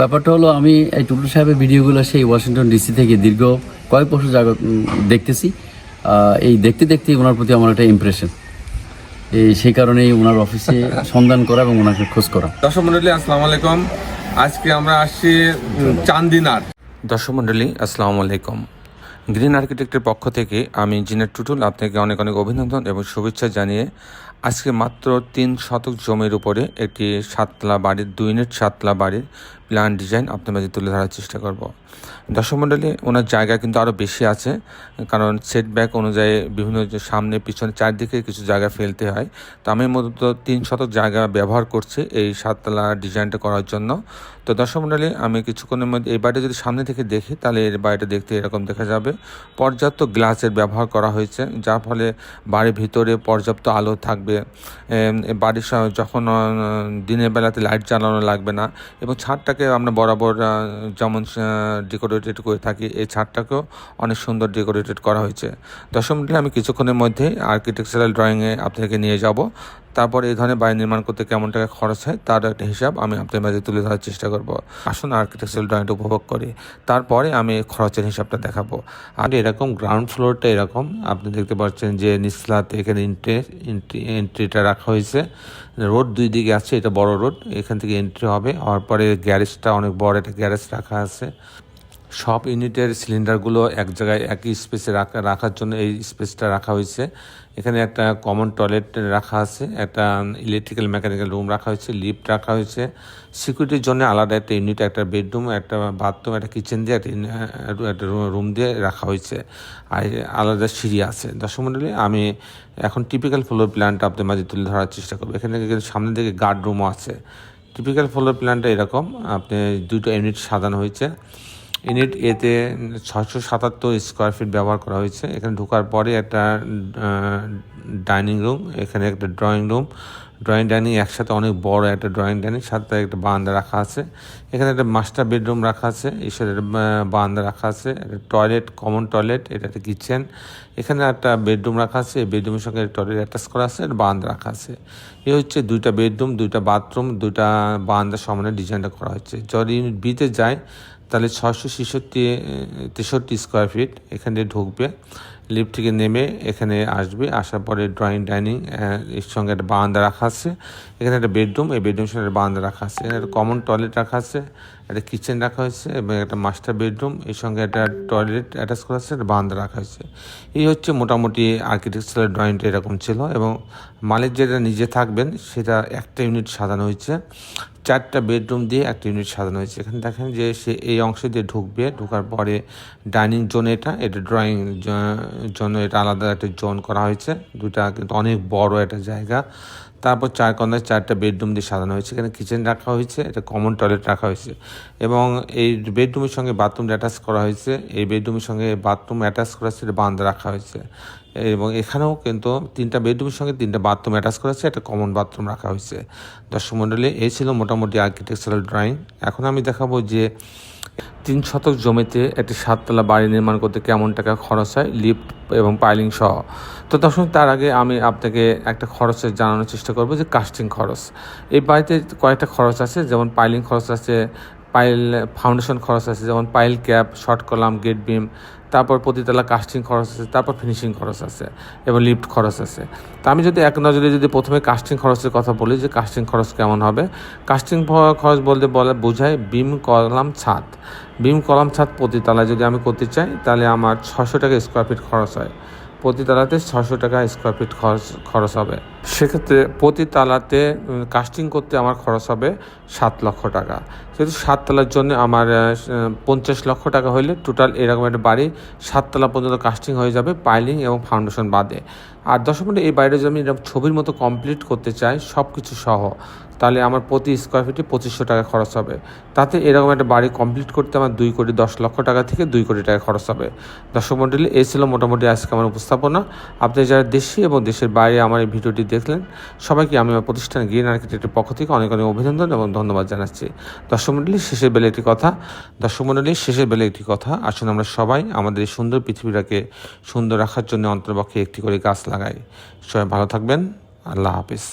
ব্যাপারটা হলো আমি এই টুটু সাহেবের ভিডিওগুলো সেই ওয়াশিংটন ডিসি থেকে দীর্ঘ কয়েক বছর জায়গা দেখতেছি। এই দেখতে দেখতেই ওনার প্রতি আমার একটা ইমপ্রেশন এই সেই কারণেই ওনার অফিসে সন্ধান করা এবং ওনাকে খোঁজ করা। দর্শক মন্ডলী আসসালামু আলাইকুম। আজকে আমরা আসছি চান্দিনার। দর্শক মণ্ডলী আসসালামু আলাইকুম। গ্রিন আর্কিটেক্টের পক্ষ থেকে আমি ইঞ্জিনিয়ার টুটুল আপনাকে অনেক অনেক অভিনন্দন এবং শুভেচ্ছা জানিয়ে আজকে মাত্র তিন শতক জমির উপরে একটি সাতলা বাড়ির, দুই ইউনিট সাতলা বাড়ির প্ল্যান ডিজাইন আপনার মাঝে তুলে ধরার চেষ্টা করব। দর্শক মণ্ডলী, ওনার জায়গা কিন্তু আরও বেশি আছে, কারণ সেটব্যাক অনুযায়ী বিভিন্ন সামনে, পিছনে, চারদিকে কিছু জায়গা ফেলতে হয়। তো আমি মূলত তিন শতক জায়গা ব্যবহার করছি এই সাততলা ডিজাইনটা করার জন্য। তো দর্শক মণ্ডলী, আমি কিছুক্ষণের মধ্যে এই বাড়িটা যদি সামনে থেকে দেখি, তাহলে এর বাড়িটা দেখতে এরকম দেখা যাবে। পর্যাপ্ত গ্লাসের ব্যবহার করা হয়েছে, যার ফলে বাড়ির ভিতরে পর্যাপ্ত আলো থাকবে এ বাড়ির যখন দিনের বেলাতে লাইট জ্বালানো লাগবে না এবং ছাদটাকে আমরা বরাবর যেমন ডেকোরেটেড করে থাকি, এই ছাদটাকেও অনেক সুন্দর ডেকোরেটেড করা হয়েছে। দশম আমি কিছুক্ষণের মধ্যে আর্কিটেকচারাল ড্রয়িংয়ে আপনাদেরকে নিয়ে যাব। তারপর এই ধরনের বাড়ি নির্মাণ করতে কেমন টাকা খরচ হয়, তার একটা হিসাব আমি আপনাদের মাঝে তুলে ধরার চেষ্টা করব। আসুন আর্কিটেকচারাল ড্রয়িংটা উপভোগ করি। তারপরে আমি খরচের হিসাবটা দেখাবো। আর এরকম গ্রাউন্ড ফ্লোরটা এরকম, আপনি দেখতে পাচ্ছেন যে নিচলাতে এখানে এন্ট্রি এন্ট্রিটা রাখা হয়েছে। রোড দুই দিকে আছে, এটা বড় রোড, এখান থেকে এন্ট্রি হবে। হওয়ার পরে গ্যারেজটা অনেক বড়, একটা গ্যারেজ রাখা আছে। সব ইউনিটের সিলিন্ডারগুলো এক জায়গায় একই স্পেসে রাখা রাখার জন্য এই স্পেসটা রাখা হয়েছে। এখানে একটা কমন টয়লেট রাখা আছে, একটা ইলেকট্রিক্যাল মেকানিক্যাল রুম রাখা হয়েছে লিফট রাখা হয়েছে। সিকিউরিটির জন্য আলাদা একটা ইউনিট একটা বেডরুম একটা বাথরুম একটা কিচেন দিয়ে একটা একটা রুম দিয়ে রাখা হয়েছে। আর আলাদা সিঁড়ি আছে। দর্শক মণ্ডলী আমি এখন টিপিক্যাল ফ্লোর প্ল্যানটা আপনাদের মাঝে তুলে ধরার চেষ্টা করব। এখানে সামনের দিকে গার্ড রুমও আছে। টিপিক্যাল ফ্লোর প্ল্যানটা এরকম, আপনি দুটো ইউনিট সাজানো হয়েছে। ইউনিট এতে ছশো সাতাত্তর স্কোয়ার ফিট ব্যবহার করা হয়েছে। এখানে ঢোকার পরে একটা ডাইনিং রুম এখানে একটা ড্রয়িং রুম ড্রয়িং ডাইনিং একসাথে অনেক বড় একটা ড্রয়িং ডাইনিং সাথে একটা বারান্দা রাখা আছে। এখানে একটা মাস্টার বেডরুম রাখা আছে, ঈশ্বরের বারান্দা রাখা আছে। একটা টয়লেট কমন টয়লেট এটা একটা কিচেন এখানে একটা বেডরুম রাখা আছে বেডরুমের সঙ্গে টয়লেট অ্যাটাচ করা আছে আর বারান্দা রাখা আছে। এ হচ্ছে দুইটা বেডরুম দুইটা বাথরুম দুইটা বারান্দা সমানে ডিজাইনটা করা হচ্ছে যদি ইউনিট বিতে যায় তাহলে ছশো ছেষট্টি তেষট্টি স্কোয়ার ফিট এখানে ঢুকবে। লিফট থেকে নেমে এখানে আসবে। আসার পরে ড্রয়িং ডাইনিং এর সঙ্গে একটা বারান্দা রাখা আছে। এখানে একটা বেডরুম এই বেডরুম সঙ্গে একটা বারান্দা রাখা আছে। এখানে একটা কমন টয়লেট রাখা আছে, একটা কিচেন রাখা হয়েছে এবং একটা মাস্টার বেডরুম এর সঙ্গে একটা টয়লেট অ্যাটাচ করা আছে, একটা বারান্দা রাখা হয়েছে। এই হচ্ছে মোটামুটি আর্কিটেকচারাল ড্রয়িংটা এরকম ছিল এবং মালিক যেটা নিজে থাকবেন, সেটা একটা ইউনিট সাজানো হয়েছে। চারটা বেডরুম দিয়ে একটা ইউনিট সাজানো হয়েছে। এখানে দেখেন যে সে এই অংশ দিয়ে ঢুকবে। ঢোকার পরে ডাইনিং জোন এটা এটা ড্রয়িং জন্য এটা আলাদা একটা জোন করা হয়েছে। দুটা কিন্তু অনেক বড় একটা জায়গা। তারপর চার কর্নার চারটা বেডরুম দিয়ে সাজানো হয়েছে। এখানে কিচেন রাখা হয়েছে, এটা কমন টয়লেট রাখা হয়েছে। এবং এই বেডরুমের সঙ্গে বাথরুম অ্যাটাচ করা হয়েছে। এই বেডরুমের সঙ্গে বাথরুম অ্যাটাচ করা হয়েছে, এটা বান্ধ রাখা হয়েছে। এবং এখানেও কিন্তু তিনটা বেডরুমের সঙ্গে তিনটা বাথরুম অ্যাটাচ করা হয়েছে, একটা কমন বাথরুম রাখা হয়েছে। দর্শক মণ্ডলী এই ছিল মোটামুটি আর্কিটেকচারাল ড্রয়িং এখন আমি দেখাবো যে তিন শতক জমিতে একটি সাততলা বাড়ি নির্মাণ করতে কেমন টাকা খরচ হয় লিফ্ট এবং পাইলিং সহ। তো দর্শক, তার আগে আমি আপনাকে একটা খরচের জানানোর চেষ্টা করব যে কাস্টিং খরচ। এই বাড়িতে কয়েকটা খরচ আছে, যেমন পাইলিং খরচ আছে পাইল ফাউন্ডেশন খরচ আছে, যেমন pile cap short column grade beam তারপর প্রতিতলা কাস্টিং খরচ আছে, তারপর ফিনিশিং খরচ আছে, এবং লিফট খরচ আছে। তা আমি যদি এক নজরে যদি প্রথমে কাস্টিং খরচের কথা বলি, যে কাস্টিং খরচ কেমন হবে? কাস্টিং খরচ বলতে বলে, বোঝায় বিম কলাম ছাদ। বিম কলাম ছাদ প্রতিতলায় যদি আমি করতে চাই, তাহলে আমার ছশো টাকা স্কোয়ার ফিট খরচ হয়। প্রতি তালাতে ছশো টাকা স্কোয়ার ফিট খরচ খরচ হবে। সেক্ষেত্রে প্রতি তালাতে কাস্টিং করতে আমার খরচ হবে সাত লক্ষ টাকা। যেহেতু সাত তলার জন্য আমার পঞ্চাশ লক্ষ টাকা হলে টোটাল এরকম একটা বাড়ি সাততলা পর্যন্ত কাস্টিং হয়ে যাবে পাইলিং এবং ফাউন্ডেশন বাদে। আর দশ মিনিট এই বাড়িটা যদি আমি এরকম ছবির মতো কমপ্লিট করতে চাই সব কিছু সহ, তাহলে আমার প্রতি স্কোয়ার ফিটে পঁচিশশো টাকা খরচ হবে। তাতে এরকম একটা বাড়ি কমপ্লিট করতে আমার দুই কোটি দশ লক্ষ টাকা থেকে দুই কোটি টাকা খরচ হবে। দর্শক মণ্ডলী এই ছিল মোটামুটি আজকে আমার উপস্থাপনা। আপনি যারা দেশি এবং দেশের বাইরে আমার এই ভিডিওটি দেখলেন। সবাইকে আমি আমার প্রতিষ্ঠান গ্রিন আর্কিটেক্টের পক্ষ থেকে অনেক অনেক অভিনন্দন এবং ধন্যবাদ জানাচ্ছি। দর্শক শেষের বেলে একটি কথা। দর্শক শেষের বেলে একটি কথা। আসুন আমরা সবাই আমাদের এই সুন্দর পৃথিবীটাকে সুন্দর রাখার জন্য অন্তর্পক্ষে একটি করে গাছ লাগাই। সবাই ভালো থাকবেন। আল্লাহ হাফিজ।